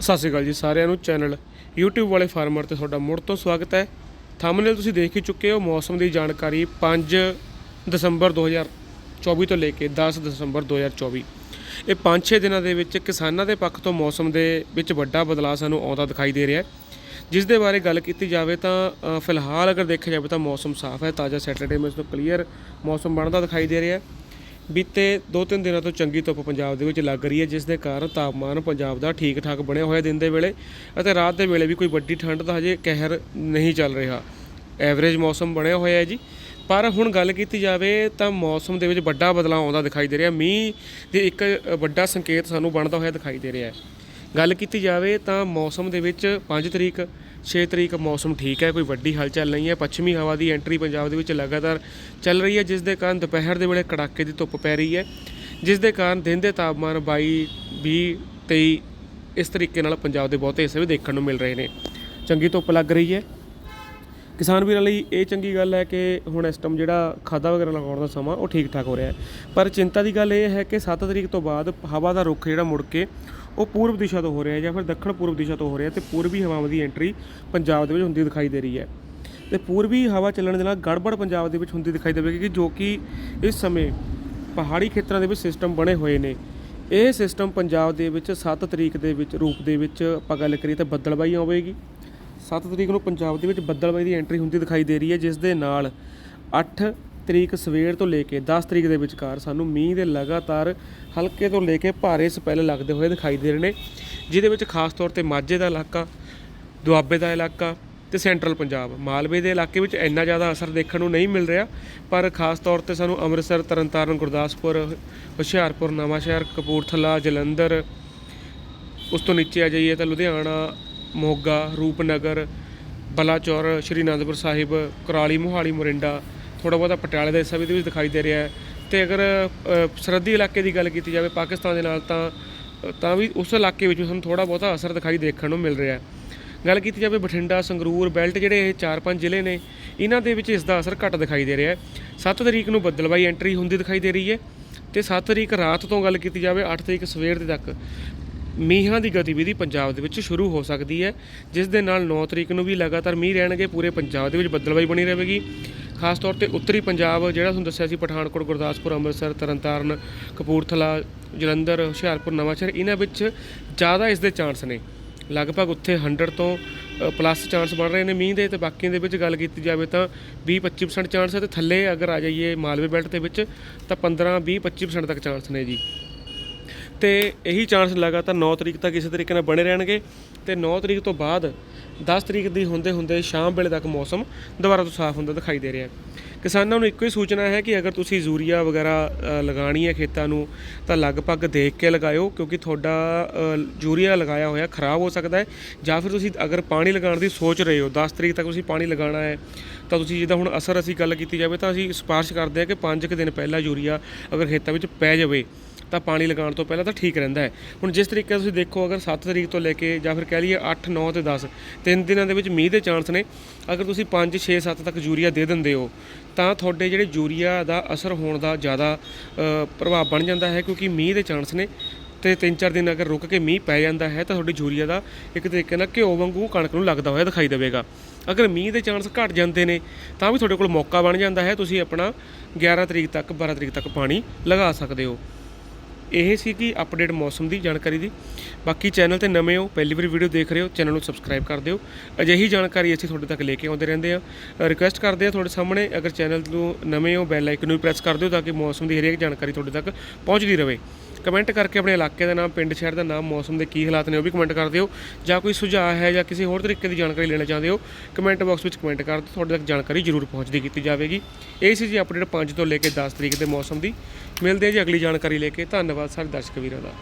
ਸਤਿ ਸ਼੍ਰੀ ਅਕਾਲ ਜੀ ਸਾਰਿਆਂ ਨੂੰ, ਚੈਨਲ YouTube ਵਾਲੇ ਫਾਰਮਰ ਤੇ ਤੁਹਾਡਾ ਮੁੜ ਤੋਂ ਸਵਾਗਤ ਹੈ। ਥੰਬਨੇਲ ਤੁਸੀਂ ਦੇਖ ਹੀ ਚੁੱਕੇ ਹੋ, ਮੌਸਮ ਦੀ ਜਾਣਕਾਰੀ 5 ਦਸੰਬਰ 2024 ਤੋਂ ਲੈ ਕੇ 10 ਦਸੰਬਰ 2024 ਇਹ 5-6 ਦਿਨਾਂ ਦੇ ਵਿੱਚ ਕਿਸਾਨਾਂ ਦੇ ਪੱਖ ਤੋਂ ਮੌਸਮ ਦੇ ਵਿੱਚ ਵੱਡਾ ਬਦਲਾਅ ਸਾਨੂੰ ਆਉਂਦਾ ਦਿਖਾਈ ਦੇ ਰਿਹਾ ਹੈ। ਜਿਸ ਦੇ ਬਾਰੇ ਗੱਲ ਕੀਤੀ ਜਾਵੇ ਤਾਂ ਫਿਲਹਾਲ ਅਗਰ ਦੇਖਿਆ ਜਾਵੇ ਤਾਂ ਮੌਸਮ ਸਾਫ਼ ਹੈ, ਤਾਜ਼ਾ ਸੈਟਰਡੇ ਵਿੱਚ ਤੋਂ ਕਲੀਅਰ ਮੌਸਮ ਬਣਦਾ ਦਿਖਾਈ ਦੇ ਰਿਹਾ ਹੈ। ਬੀਤੇ 2-3 ਦਿਨਾਂ ਤੋਂ ਚੰਗੀ ਧੁੱਪ ਪੰਜਾਬ ਦੇ ਵਿੱਚ ਲੱਗ ਰਹੀ ਹੈ, ਜਿਸ ਦੇ ਕਾਰਨ ਤਾਪਮਾਨ ਪੰਜਾਬ ਦਾ ਠੀਕ ਠਾਕ ਬਣਿਆ ਹੋਇਆ ਦਿਨ ਦੇ ਵੇਲੇ ਅਤੇ ਰਾਤ ਦੇ ਵੇਲੇ ਵੀ ਕੋਈ ਵੱਡੀ ਠੰਡ ਦਾ ਹਜੇ ਕਹਿਰ ਨਹੀਂ ਚੱਲ ਰਿਹਾ। ਐਵਰੇਜ ਮੌਸਮ ਬਣਿਆ ਹੋਇਆ ਹੈ ਜੀ। ਪਰ ਹੁਣ ਗੱਲ ਕੀਤੀ ਜਾਵੇ ਤਾਂ ਮੌਸਮ ਦੇ ਵਿੱਚ ਵੱਡਾ ਬਦਲਾਅ ਆਉਂਦਾ ਦਿਖਾਈ ਦੇ ਰਿਹਾ। ਮੀਂਹ ਦੇ ਇੱਕ ਵੱਡਾ ਸੰਕੇਤ ਸਾਨੂੰ ਬਣਦਾ ਹੋਇਆ ਦਿਖਾਈ ਦੇ ਰਿਹਾ ਹੈ। ਗੱਲ ਕੀਤੀ ਜਾਵੇ ਤਾਂ ਮੌਸਮ ਦੇ ਵਿੱਚ 5 ਤਰੀਕ 6 ਤਰੀਕ ਮੌਸਮ ਠੀਕ ਹੈ, ਕੋਈ ਵੱਡੀ ਹਲਚਲ ਨਹੀਂ ਹੈ। ਪੱਛਮੀ ਹਵਾ ਦੀ ਐਂਟਰੀ ਪੰਜਾਬ ਦੇ ਵਿੱਚ ਲਗਾਤਾਰ ਚੱਲ ਰਹੀ ਹੈ, ਜਿਸ ਦੇ ਕਾਰਨ ਦੁਪਹਿਰ ਦੇ ਵੇਲੇ ਕੜਾਕੇ ਦੀ ਧੁੱਪ ਪੈ ਰਹੀ ਹੈ। ਜਿਸ ਦੇ ਕਾਰਨ ਦਿਨ ਦੇ ਤਾਪਮਾਨ 22 20 23 ਇਸ ਤਰੀਕੇ ਨਾਲ ਪੰਜਾਬ ਦੇ ਬਹੁਤੇ ਹਿੱਸੇ ਵੀ ਦੇਖਣ ਨੂੰ ਮਿਲ ਰਹੇ ਨੇ। ਚੰਗੀ ਧੁੱਪ ਲੱਗ ਰਹੀ ਹੈ। ਕਿਸਾਨ ਵੀਰਾਂ ਲਈ ਇਹ ਚੰਗੀ ਗੱਲ ਹੈ ਕਿ ਹੁਣ ਇਸ ਟਾਈਮ ਜਿਹੜਾ ਖਾਦਾ ਵਗੈਰਾ ਲਗਾਉਣ ਦਾ ਸਮਾਂ, ਉਹ ਠੀਕ ਠਾਕ ਹੋ ਰਿਹਾ ਹੈ। ਪਰ ਚਿੰਤਾ ਦੀ ਗੱਲ ਇਹ ਹੈ ਕਿ 7 ਤਰੀਕ ਤੋਂ ਬਾਅਦ ਹਵਾ ਦਾ ਰੁੱਖ ਜਿਹੜਾ ਮੁੜ ਕੇ ਉਹ ਪੂਰਬ ਦਿਸ਼ਾ ਤੋਂ ਹੋ ਰਿਹਾ ਜਾਂ ਫਿਰ ਦੱਖਣ ਪੂਰਬ ਦਿਸ਼ਾ ਤੋਂ ਹੋ ਰਿਹਾ ਤੇ ਪੂਰਬੀ ਹਵਾਵਾਂ ਦੀ ਐਂਟਰੀ ਪੰਜਾਬ ਦੇ ਵਿੱਚ ਹੁੰਦੀ ਦਿਖਾਈ ਦੇ ਰਹੀ ਹੈ। ਤੇ ਪੂਰਬੀ ਹਵਾ ਚੱਲਣ ਦੇ ਨਾਲ ਗੜਬੜ ਪੰਜਾਬ ਦੇ ਵਿੱਚ ਹੁੰਦੀ ਦਿਖਾਈ ਦੇਵੇਗੀ ਕਿ ਜੋ ਕਿ ਇਸ ਸਮੇਂ ਪਹਾੜੀ ਖੇਤਰਾਂ ਦੇ ਵਿੱਚ ਸਿਸਟਮ ਬਣੇ ਹੋਏ ਨੇ। ਇਹ ਸਿਸਟਮ ਪੰਜਾਬ ਦੇ ਵਿੱਚ 7 ਤਰੀਕ ਦੇ ਵਿੱਚ ਰੂਪ ਦੇ ਵਿੱਚ ਆਪਾਂ ਗੱਲ ਕਰੀਏ ਤਾਂ ਬੱਦਲਬਾਈ ਆਵੇਗੀ। 7 ਤਰੀਕ ਨੂੰ ਪੰਜਾਬ ਦੇ ਵਿੱਚ ਬੱਦਲਬਾਈ ਦੀ ਐਂਟਰੀ ਹੁੰਦੀ ਦਿਖਾਈ ਦੇ ਰਹੀ ਹੈ, ਜਿਸ ਦੇ ਨਾਲ 8 ਤਰੀਕ ਸਵੇਰ ਤੋਂ ਲੈ ਕੇ 10 ਤਰੀਕ ਦੇ ਵਿਚਕਾਰ ਸਾਨੂੰ ਮੀਂਹ ਦੇ ਲਗਾਤਾਰ ਹਲਕੇ ਤੋਂ ਲੈ ਕੇ ਭਾਰੇ ਸਪੈਲ ਲੱਗਦੇ ਹੋਏ ਦਿਖਾਈ ਦੇ ਰਹੇ ਨੇ, ਜਿਹਦੇ ਵਿੱਚ ਖਾਸ ਤੌਰ ਤੇ ਮਾਝੇ ਦਾ ਇਲਾਕਾ, ਦੁਆਬੇ ਦਾ ਇਲਾਕਾ ਤੇ ਸੈਂਟਰਲ ਪੰਜਾਬ। ਮਾਲਵੇ ਦੇ ਇਲਾਕੇ ਵਿੱਚ ਇੰਨਾ ਜ਼ਿਆਦਾ ਅਸਰ ਦੇਖਣ ਨੂੰ ਨਹੀਂ ਮਿਲ ਰਿਹਾ, ਪਰ ਖਾਸ ਤੌਰ ਤੇ ਸਾਨੂੰ ਅੰਮ੍ਰਿਤਸਰ, ਤਰਨਤਾਰਨ, ਗੁਰਦਾਸਪੁਰ, ਹੁਸ਼ਿਆਰਪੁਰ, ਨਵਾਂਸ਼ਹਿਰ, ਕਪੂਰਥਲਾ, ਜਲੰਧਰ, ਉਸ ਤੋਂ ਨੀਚੇ ਆ ਜਾਈਏ ਤਾਂ ਲੁਧਿਆਣਾ, ਮੋਗਾ, ਰੂਪਨਗਰ, ਬਲਾਚੌਰ, ਸ਼੍ਰੀ ਅਨੰਦਪੁਰ ਸਾਹਿਬ, ਕੁਰਾਲੀ, ਮੋਹਾਲੀ, ਮੋਰਿੰਡਾ ਥੋੜਾ ਬਹੁਤਾ ਪਟਿਆਲੇ ਦਾ ਹਿੱਸਾ ਵੀ ਇਹਦੇ ਵਿੱਚ ਦਿਖਾਈ ਦੇ ਰਿਹਾ ਹੈ। ਤੇ ਅਗਰ ਸਰਹੱਦੀ ਇਲਾਕੇ ਦੀ ਗੱਲ ਕੀਤੀ ਜਾਵੇ ਪਾਕਿਸਤਾਨ ਦੇ ਨਾਲ, ਤਾਂ ਤਾਂ ਵੀ ਉਸ ਇਲਾਕੇ ਵਿੱਚ ਵੀ ਸਾਨੂੰ ਥੋੜਾ ਬਹੁਤਾ ਅਸਰ ਦਿਖਾਈ ਦੇਖਣ ਨੂੰ ਮਿਲ ਰਿਹਾ ਹੈ। ਗੱਲ ਕੀਤੀ ਜਾਵੇ ਬਠਿੰਡਾ, ਸੰਗਰੂਰ, ਬੈਲਟ ਜਿਹੜੇ ਇਹ 4-5 ਜ਼ਿਲ੍ਹੇ ਨੇ, ਇਹਨਾਂ ਦੇ ਵਿੱਚ ਇਸ ਦਾ ਅਸਰ ਘੱਟ ਦਿਖਾਈ ਦੇ ਰਿਹਾ ਹੈ। 7 ਤਰੀਕ ਨੂੰ ਬੱਦਲਬਾਈ ਐਂਟਰੀ ਹੁੰਦੀ ਦਿਖਾਈ ਦੇ ਰਹੀ ਹੈ ਤੇ 7 ਤਰੀਕ ਰਾਤ ਤੋਂ ਗੱਲ ਕੀਤੀ ਜਾਵੇ 8 ਤਰੀਕ ਸਵੇਰ ਦੇ ਤੱਕ ਮੀਂਹਾਂ ਦੀ ਗਤੀਵਿਧੀ ਪੰਜਾਬ ਦੇ ਵਿੱਚ ਸ਼ੁਰੂ ਹੋ ਸਕਦੀ ਹੈ, ਜਿਸ ਦੇ ਨਾਲ 9 ਤਰੀਕ ਨੂੰ ਵੀ ਲਗਾਤਾਰ ਮੀਂਹ ਰਹਿਣਗੇ, ਪੂਰੇ ਪੰਜਾਬ ਦੇ ਵਿੱਚ ਬੱਦਲਬਾਈ ਬਣੀ ਰਹੇਗੀ। ਖਾਸ ਤੌਰ ਤੇ ਉੱਤਰੀ ਪੰਜਾਬ, ਜਿਹੜਾ ਤੁਹਾਨੂੰ ਦੱਸਿਆ ਸੀ ਪਠਾਨਕੋਟ, ਗੁਰਦਾਸਪੁਰ, ਅੰਮ੍ਰਿਤਸਰ, ਤਰਨਤਾਰਨ, ਕਪੂਰਥਲਾ, ਜਲੰਧਰ, ਹੁਸ਼ਿਆਰਪੁਰ, ਨਵਾਂਸ਼ਹਿਰ, ਇਹਨਾਂ ਵਿੱਚ ਜ਼ਿਆਦਾ ਇਸ ਦੇ ਚਾਂਸ ਨੇ। ਲਗਭਗ ਉੱਥੇ 100 ਤੋਂ ਪਲੱਸ ਚਾਂਸ ਬਣ ਰਹੇ ਨੇ ਮੀਂਹ ਦੇ ਤੇ ਬਾਕੀਆਂ ਦੇ ਵਿੱਚ ਗੱਲ ਕੀਤੀ ਜਾਵੇ ਤਾਂ 20-25% ਚਾਂਸ ਹੈ ਤੇ ਥੱਲੇ ਅਗਰ ਆ ਜਾਈਏ ਮਾਲਵੇ ਬੈਲਟ ਦੇ ਵਿੱਚ ਤਾਂ 15-20-25% ਤੱਕ ਚਾਂਸ ਨੇ ਜੀ। ਤੇ ਇਹੀ ਚਾਂਸ ਲਗਾਤਾਰ 9 ਤਰੀਕ ਤੱਕ ਇਸੇ ਤਰੀਕੇ ਨਾਲ ਬਣੇ ਰਹਿਣਗੇ ਤੇ 9 ਤਰੀਕ ਤੋਂ ਬਾਅਦ 10 ਤਰੀਕ ਦੀ ਹੁੰਦੇ ਹੁੰਦੇ ਸ਼ਾਮ ਵੇਲੇ ਤੱਕ ਮੌਸਮ ਦੁਬਾਰਾ ਤੋਂ ਸਾਫ਼ ਹੁੰਦਾ ਦਿਖਾਈ ਦੇ ਰਿਹਾ। ਕਿਸਾਨਾਂ ਨੂੰ ਇੱਕੋ ਹੀ ਸੂਚਨਾ ਹੈ ਕਿ ਅਗਰ ਤੁਸੀਂ ਯੂਰੀਆ ਵਗੈਰਾ ਅ, ਲਗਾਉਣੀ ਹੈ ਖੇਤਾਂ ਨੂੰ ਤਾਂ ਲਗਭਗ ਦੇਖ ਕੇ ਲਗਾਇਓ ਕਿਉਂਕਿ ਤੁਹਾਡਾ ਯੂਰੀਆ ਲਗਾਇਆ ਹੋਇਆ ਖਰਾਬ ਹੋ ਸਕਦਾ ਹੈ ਜਾਂ ਫਿਰ ਤੁਸੀਂ ਅਗਰ ਪਾਣੀ ਲਗਾਉਣ ਦੀ ਸੋਚ ਰਹੇ ਹੋ 10 ਤਰੀਕ ਤੱਕ ਤੁਸੀਂ ਪਾਣੀ ਲਗਾਉਣਾ ਹੈ ਤਾਂ ਤੁਸੀਂ ਜਿੱਦਾਂ ਹੁਣ ਅਸਰ ਅਸੀਂ ਗੱਲ ਕੀਤੀ ਜਾਵੇ ਤਾਂ ਅਸੀਂ ਸਿਫਾਰਿਸ਼ ਕਰਦੇ ਹਾਂ ਕਿ 5 ਕੁ ਦਿਨ ਪਹਿਲਾਂ ਯੂਰੀਆ ਅਗਰ ਖੇਤਾਂ ਵਿੱਚ ਪੈ ਜਾਵੇ ਤਾਂ ਪਾਣੀ ਲਗਾਉਣ ਤੋਂ ਪਹਿਲਾਂ ਤਾਂ ਠੀਕ ਰਹਿੰਦਾ ਹੈ। ਹੁਣ ਜਿਸ ਤਰੀਕੇ ਤੁਸੀਂ ਦੇਖੋ, ਅਗਰ 7 ਤਰੀਕ ਤੋਂ ਲੈ ਕੇ ਜਾਂ ਫਿਰ ਕਹਿ ਲਈਏ 8 9 ਤੇ 10 ਤਿੰਨ ਦਿਨਾਂ ਦੇ ਵਿੱਚ ਮੀਂਹ ਦੇ ਚਾਂਸ ਨੇ। ਅਗਰ ਤੁਸੀਂ 5 6 7 ਤੱਕ ਯੂਰੀਆ ਦੇ ਦਿੰਦੇ ਹੋ, ਤਾਂ ਤੁਹਾਡੇ ਜਿਹੜੇ ਯੂਰੀਆ ਦਾ ਅਸਰ ਹੋਣ ਦਾ ਜ਼ਿਆਦਾ ਪ੍ਰਭਾਵ ਬਣ ਜਾਂਦਾ ਹੈ ਕਿਉਂਕਿ ਮੀਂਹ ਦੇ ਚਾਂਸ ਨੇ। ਤੇ 3-4 ਦਿਨ ਅਗਰ ਰੁਕ ਕੇ ਮੀਂਹ ਪੈ ਜਾਂਦਾ ਹੈ ਤਾਂ ਤੁਹਾਡੀ ਯੂਰੀਆ ਦਾ ਇੱਕ ਤਰੀਕੇ ਨਾਲ ਘਿਓ ਵਾਂਗੂ ਕਣਕ ਨੂੰ ਲੱਗਦਾ ਹੋਇਆ ਦਿਖਾਈ ਦੇਵੇਗਾ। ਅਗਰ ਮੀਂਹ ਦੇ ਚਾਂਸ ਘਟ ਜਾਂਦੇ ਨੇ, ਤਾਂ ਵੀ ਤੁਹਾਡੇ ਕੋਲ ਮੌਕਾ ਬਣ ਜਾਂਦਾ ਹੈ। ਤੁਸੀਂ ਆਪਣਾ 11 ਤਰੀਕ ਤੱਕ 12 ਤਰੀਕ ਤੱਕ ਪਾਣੀ ਲਗਾ ਸਕਦੇ ਹੋ। ਇਹ ਸੀ ਕਿ ਅਪਡੇਟ ਮੌਸਮ ਦੀ ਜਾਣਕਾਰੀ ਦੀ। ਬਾਕੀ ਚੈਨਲ ਤੇ ਨਵੇਂ ਹੋ, ਪਹਿਲੀ ਵਾਰੀ ਵੀਡੀਓ ਦੇਖ ਰਹੇ ਹੋ, ਚੈਨਲ ਨੂੰ ਸਬਸਕ੍ਰਾਈਬ ਕਰ ਦਿਓ। ਅਜਿਹੀ ਜਾਣਕਾਰੀ ਅਸੀਂ ਤੁਹਾਡੇ ਤੱਕ ਲੈ ਕੇ ਆਉਂਦੇ ਰਹਿੰਦੇ ਆ ਰਿਕੁਐਸਟ ਕਰਦੇ ਆ ਤੁਹਾਡੇ ਸਾਹਮਣੇ, ਅਗਰ ਚੈਨਲ ਨੂੰ ਨਵੇਂ ਹੋ ਬੈਲ ਆਈਕਨ ਨੂੰ ਪ੍ਰੈਸ ਕਰ ਦਿਓ ਤਾਂ ਕਿ ਮੌਸਮ ਦੀ ਹਰੇਕ ਜਾਣਕਾਰੀ ਤੁਹਾਡੇ ਤੱਕ ਪਹੁੰਚਦੀ ਰਹੇ। ਕਮੈਂਟ ਕਰਕੇ ਆਪਣੇ ਇਲਾਕੇ ਦਾ ਨਾਮ, ਪਿੰਡ, ਸ਼ਹਿਰ ਦਾ ਨਾਮ, ਮੌਸਮ ਦੇ ਕੀ ਹਾਲਾਤ ਨੇ ਉਹ ਵੀ ਕਮੈਂਟ ਕਰ ਦਿਓ। ਜਾਂ ਕੋਈ ਸੁਝਾਅ ਹੈ ਜਾਂ ਕਿਸੇ ਹੋਰ ਤਰੀਕੇ ਦੀ ਜਾਣਕਾਰੀ ਲੈਣਾ ਚਾਹੁੰਦੇ ਹੋ ਕਮੈਂਟ ਬਾਕਸ ਵਿੱਚ ਕਮੈਂਟ ਕਰ ਦਿਓ। ਤੁਹਾਡੇ ਤੱਕ ਜਾਣਕਾਰੀ ਜ਼ਰੂਰ ਪਹੁੰਚਦੀ ਕੀਤੀ ਜਾਵੇਗੀ। ਇਹ ਸੀ ਜੀ ਅਪਡੇਟ 5 ਤੋਂ ਲੈ ਕੇ 10 ਤਰੀਕ ਦੇ ਮੌਸਮ ਦੀ। ਮਿਲਦੇ ਹਾਂ ਜੀ ਅਗਲੀ ਜਾਣਕਾਰੀ ਲੈ ਕੇ। ਧੰਨਵਾਦ ਸਾਰੇ ਦਰਸ਼ਕ ਵੀਰਾਂ ਦਾ।